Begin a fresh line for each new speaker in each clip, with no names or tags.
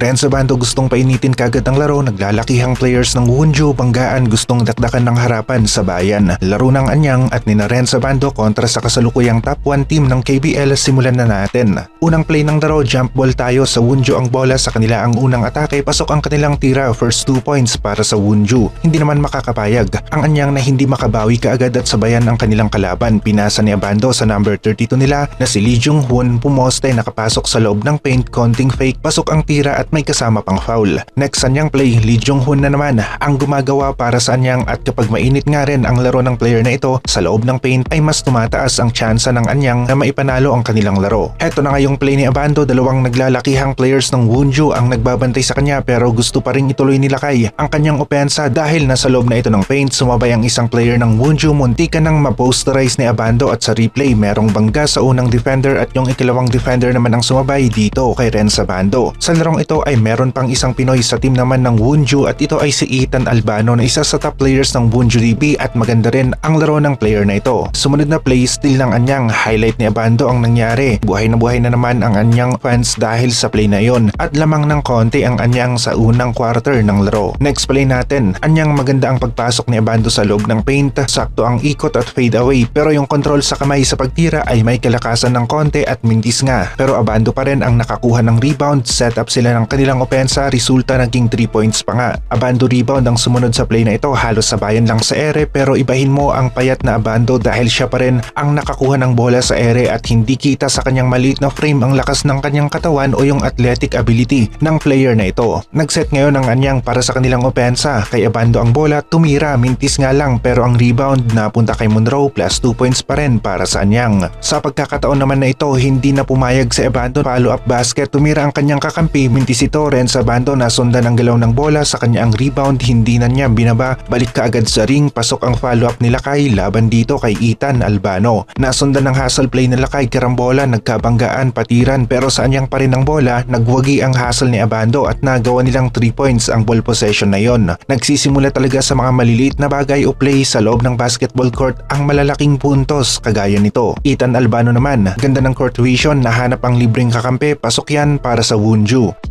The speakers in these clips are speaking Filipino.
Renzo Bando gustong painitin kagad ang laro, naglalakihang players ng Wunju, Banggaan gustong dakdakan ng harapan sa bayan. Laro ng anyang at nina Renzo Bando kontra sa kasalukuyang top 1 team ng KBL simulan na natin. Unang play ng laro, jump ball tayo sa Wunju ang bola sa kanila ang unang atake, pasok ang kanilang tira, first 2 points para sa Wunju. Hindi naman makakapayag. Ang anyang na hindi makabawi kaagad at sabayan ang kanilang kalaban, pinasa ni Abando sa number 32 nila na si Lee Jung Hoon pumoste nakapasok sa loob ng paint, konting fake, pasok ang tira at may kasama pang foul. Next anyang play, Lee Jung Hoon na naman ang gumagawa para sa anyang at kapag mainit nga rin ang laro ng player na ito sa loob ng paint ay mas tumataas ang tsansa ng anyang na maipanalo ang kanilang laro. Heto na ngayong play ni Abando, dalawang naglalakihang players ng Wunju ang nagbabantay sa kanya pero gusto pa rin ituloy nila kay ang kanyang opensa dahil nasa loob na ito ng paint sumabay ang isang player ng Wunju muntika nang maposterize ni Abando at sa replay merong bangga sa unang defender at yung ikalawang defender naman ang sumabay dito kay Renz Abando. Sa larong ito ay meron pang isang Pinoy sa team naman ng Wunju at ito ay si Ethan Albano na isa sa top players ng Wunju DB at maganda rin ang laro ng player na ito. Sumunod na play still ng anyang highlight ni Abando ang nangyari. Buhay na buhay na naman ang anyang fans dahil sa play na yon at lamang ng konti ang anyang sa unang quarter ng laro. Next play natin, anyang maganda ang pagpasok ni Abando sa loob ng paint, sakto ang ikot at fade away pero yung control sa kamay sa pagtira ay may kalakasan ng konti at mintis nga. Pero Abando pa rin ang nakakuha ng rebound, set up sila ng kanilang opensa, resulta naging 3 points pa nga. Abando rebound ang sumunod sa play na ito, halos sabayan lang sa ere pero ibahin mo ang payat na Abando dahil siya pa rin ang nakakuha ng bola sa ere at hindi kita sa kanyang maliit na frame ang lakas ng kanyang katawan o yung athletic ability ng player na ito. Nagset ngayon ang anyang para sa kanilang opensa, kay Abando ang bola, tumira, mintis nga lang pero ang rebound napunta kay Monroe plus 2 points pa rin para sa anyang. Sa pagkakataon naman na ito, hindi na pumayag sa Abando follow up basket, tumira ang kanyang kakampi, mintis ito rin sa Abando nasundan ang galaw ng bola sa kanya ang rebound, hindi na niya binaba, balik kaagad sa ring, pasok ang follow up nila kay laban dito kay Ethan Albano. Nasundan ng hustle play nila kay karambola, nagkabanggaan, patiran. Pero sa anyang pa rin ang bola, nagwagi ang hustle ni Abando at nagawa nilang 3 points ang ball possession na yon. Nagsisimula talaga sa mga maliliit na bagay o play sa loob ng basketball court ang malalaking puntos. Kagaya nito. Ethan Albano naman, ganda ng court vision, nahanap ang libreng kakampi, pasok yan para sa Wunju.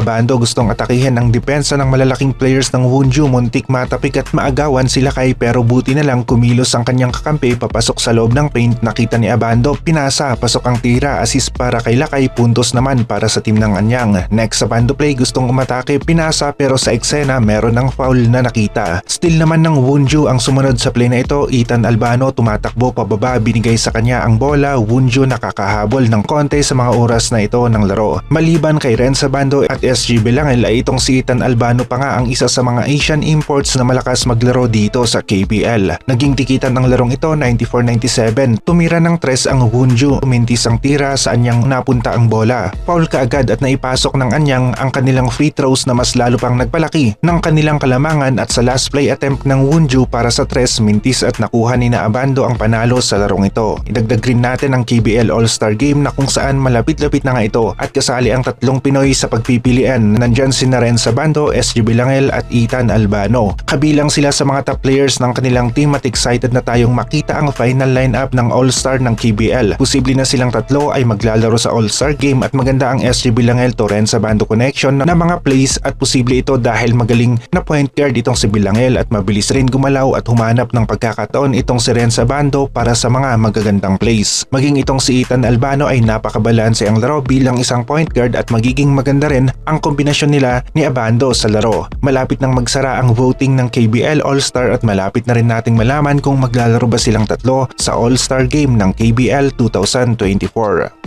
Abando gustong atakihin ang depensa ng malalaking players ng Wunju muntik matapik at maagawan sila kay pero buti na lang kumilos ang kanyang kakampi papasok sa loob ng paint nakita ni Abando pinasa pasok ang tira assist para kay Lakay puntos naman para sa team ng Anyang. Next sa Bando play gustong umatake pinasa pero sa eksena meron ng foul na nakita. Still naman ng Wunju ang sumunod sa play na ito Ethan Albano tumatakbo pababa binigay sa kanya ang bola Wunju nakakahabol ng konti sa mga oras na ito ng laro. Maliban kay Renza Bando at SG Belangel ay itong si Ethan Albano pa nga ang isa sa mga Asian imports na malakas maglaro dito sa KBL. Naging tikitan ng larong ito 94-97. Tumira ng tres ang Wunju, umintis ang tira sa anyang napunta ang bola. Foul kaagad at naipasok ng anyang ang kanilang free throws na mas lalo pang nagpalaki ng kanilang kalamangan at sa last play attempt ng Wunju para sa tres mintis at nakuha ni na Abando ang panalo sa larong ito. Idagdag rin natin ang KBL All-Star Game na kung saan malapit-lapit na nga ito at kasali ang tatlong Pinoy sa pagpipilian. Nandyan si Naren Sabando, SG Bilangel at Ethan Albano. Kabilang sila sa mga top players ng kanilang team at excited na tayong makita ang final lineup ng All-Star ng KBL. Posible na silang tatlo ay maglalaro sa All-Star Game at maganda ang SG Bilangel to Ren Sabando connection na mga plays at posible ito dahil magaling na point guard itong si Bilangel at mabilis rin gumalaw at humanap ng pagkakataon itong si Ren Sabando para sa mga magagandang plays. Maging itong si Ethan Albano ay napakabalanse ang laro bilang isang point guard at magiging maganda rin ang kombinasyon nila ni Abando sa laro. Malapit nang magsara ang voting ng KBL All-Star at malapit na rin nating malaman kung maglalaro ba silang tatlo sa All-Star Game ng KBL 2024.